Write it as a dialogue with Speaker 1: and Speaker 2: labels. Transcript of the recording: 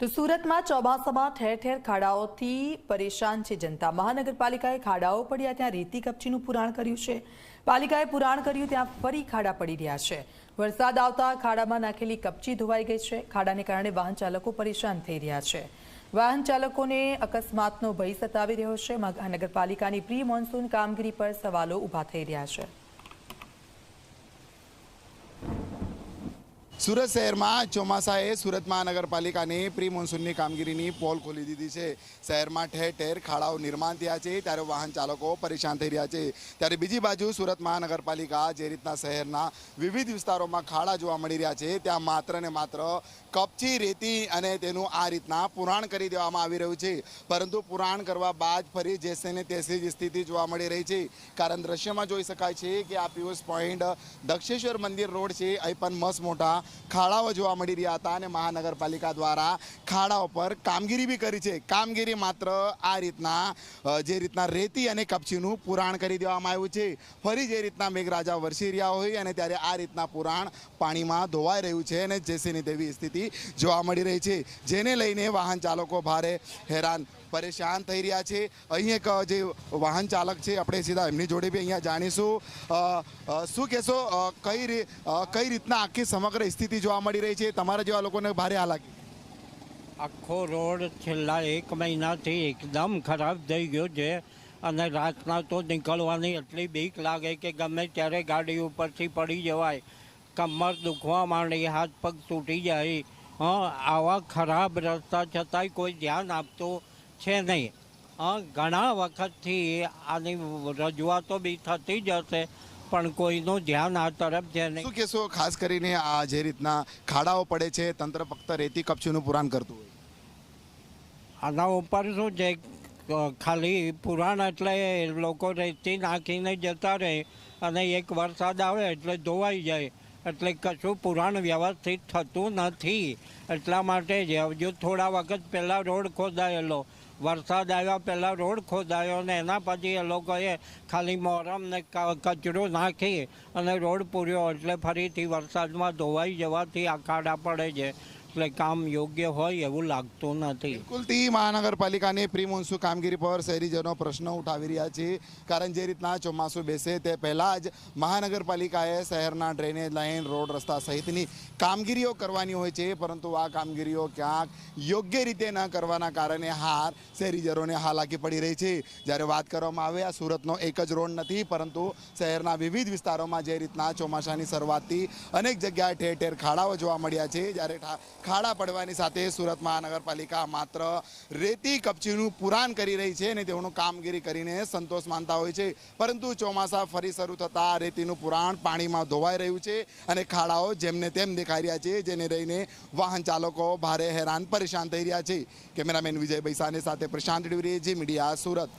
Speaker 1: તો સુરતમાં ચોમાસામાં ઠેર ઠેર ખાડાઓથી પરેશાન છે જનતા. મહાનગરપાલિકાએ ખાડાઓ પડ્યા ત્યાં રેતી કપચીનું પુરાણ કર્યું છે. પાલિકાએ પુરાણ કર્યું ત્યાં ફરી ખાડા પડી રહ્યા છે. વરસાદ આવતા ખાડામાં નાખેલી કપચી ધોવાઈ ગઈ છે. ખાડાને કારણે વાહન ચાલકો પરેશાન થઈ રહ્યા છે. વાહન ચાલકોને અકસ્માતનો ભય સતાવી રહ્યો છે. મહાનગરપાલિકાની પ્રી મોન્સૂન કામગીરી પર સવાલો ઊભા થઈ રહ્યા છે.
Speaker 2: સુરત શહેરમાં ચોમાસાએ સુરત મહાનગરપાલિકાની પ્રી મોન્સૂનની કામગીરીની પોલ ખોલી દીધી છે. શહેરમાં ઠેર ઠેર ખાડાઓ નિર્માણ થયા છે, ત્યારે વાહન ચાલકો પરેશાન થઈ રહ્યા છે. ત્યારે બીજી બાજુ સુરત મહાનગરપાલિકા જે રીતના શહેરના વિવિધ વિસ્તારોમાં ખાડા જોવા મળી રહ્યા છે, ત્યાં માત્ર ને માત્ર કપચી, રેતી અને તેનું આ રીતના પુરાણ કરી દેવામાં આવી રહ્યું છે. પરંતુ પુરાણ કરવા બાદ ફરી જેસે ને તેસી જ સ્થિતિ જોવા મળી રહી છે. કારણ દ્રશ્યમાં જોઈ શકાય છે કે આ પિયુષ પોઈન્ટ દક્ષેશ્વર મંદિર રોડ છે, અહીં પણ મસ્ત મોટા ખાડાઓ જોવા મળી રહ્યા હતા અને મહાનગરપાલિકા દ્વારા ખાડાઓ પર કામગીરી બી કરી છે. કામગીરી માત્ર આ રીતના જે રીતના રેતી અને કપચીનું પુરાણ કરી દેવામાં આવ્યું છે. ફરી જે રીતના મેઘરાજા વરસી રહ્યા હોય અને ત્યારે આ રીતના પુરાણ પાણીમાં ધોવાઈ રહ્યું છે અને જેસીની તેવી સ્થિતિ જોવા મળી રહી છે. જેને લઈને વાહન ચાલકો ભારે હેરાન પરેશાન થઈ રહ્યા છે. અહીં એક જે વાહન ચાલક છે, આપણે સીધા એમની જોડે બી અહીંયા જાણીશું. શું કહેશો? કઈ કઈ રીતના આખી સમગ્ર સ્થિતિ જોવા મળી રહી છે? તમારા જેવા લોકોને ભારે હાલાકી
Speaker 3: આખો રોડ છેલ્લા એક મહિનાથી એકદમ ખરાબ થઈ ગયો છે અને રાતના તો નીકળવાની એટલી બીક લાગે કે ગમે ત્યારે ગાડી ઉપરથી પડી જવાય. કમર દુખવા માંડી, હાથ પગ તૂટી જાય. હં, આવા ખરાબ રસ્તા છતાંય કોઈ ધ્યાન આપતું છે નહીં. ઘણા વખતથી આની રજૂઆતો બી થતી જ હશે પણ કોઈનું ધ્યાન આ તરફ છે નહીં.
Speaker 2: શું કહેશો? ખાસ કરીને આ જે રીતના ખાડાઓ પડે છે તંત્ર ફક્ત રેતી કપચીનું પુરાણ કરતું હોય.
Speaker 3: આના ઉપર શું છે ખાલી પુરાણ એટલે લોકો રેતી નાખીને જતા રહે અને એક વરસાદ આવે એટલે ધોવાઈ જાય. એટલે કશું પુરાણ વ્યવસ્થિત થતું નથી. એટલા માટે જ હજુ થોડા વખત પહેલાં રોડ ખોદાયેલો વરસાદ આવ્યા પહેલાં રોડ ખોદાયો ને એના પછી એ લોકોએ ખાલી મોરમને કચરો નાખી અને રોડ પૂર્યો એટલે ફરીથી વરસાદમાં ધોવાઈ જવાથી આ ખાડા પડે છે. એટલે કામ યોગ્ય હોય એવું લાગતું નથી.
Speaker 2: બિલકુલથી મહાનગરપાલિકાની પ્રી મોન્સૂન કામગીરી પર શહેરીજનો પ્રશ્ન ઉઠાવી રહ્યા છે. કારણ જે રીતના ચોમાસું બેસે તે પહેલાં જ મહાનગરપાલિકાએ શહેરના ડ્રેનેજ લાઇન, રોડ રસ્તા સહિતની કામગીરીઓ કરવાની હોય છે. પરંતુ આ કામગીરીઓ ક્યાંક યોગ્ય રીતે ન કરવાના કારણે હાર શહેરીજનોને હાલાકી પડી રહી છે. જ્યારે વાત કરવામાં આવે, આ સુરતનો એક જ રોડ નથી, પરંતુ શહેરના વિવિધ વિસ્તારોમાં જે રીતના ચોમાસાની શરૂઆતથી અનેક જગ્યાએ ઠેર ઠેર ખાડાઓ જોવા મળ્યા છે. જ્યારે ખાડા પડવાની સાથે સુરત મહાનગરપાલિકા માત્ર રેતી કપચીનું પુરાણ કરી રહી છે અને તેઓનું કામગીરી કરીને સંતોષ માનતા હોય છે. પરંતુ ચોમાસા ફરી શરૂ થતાં રેતીનું પુરાણ પાણીમાં ધોવાઈ રહ્યું છે અને ખાડાઓ જેમને તેમ દેખાઈ રહ્યા છે, જેને લઈને વાહન ચાલકો ભારે હેરાન પરેશાન થઈ રહ્યા છે. કેમેરામેન વિજય ભૈસાને સાથે પ્રશાંત ડુરી જી મીડિયા સુરત.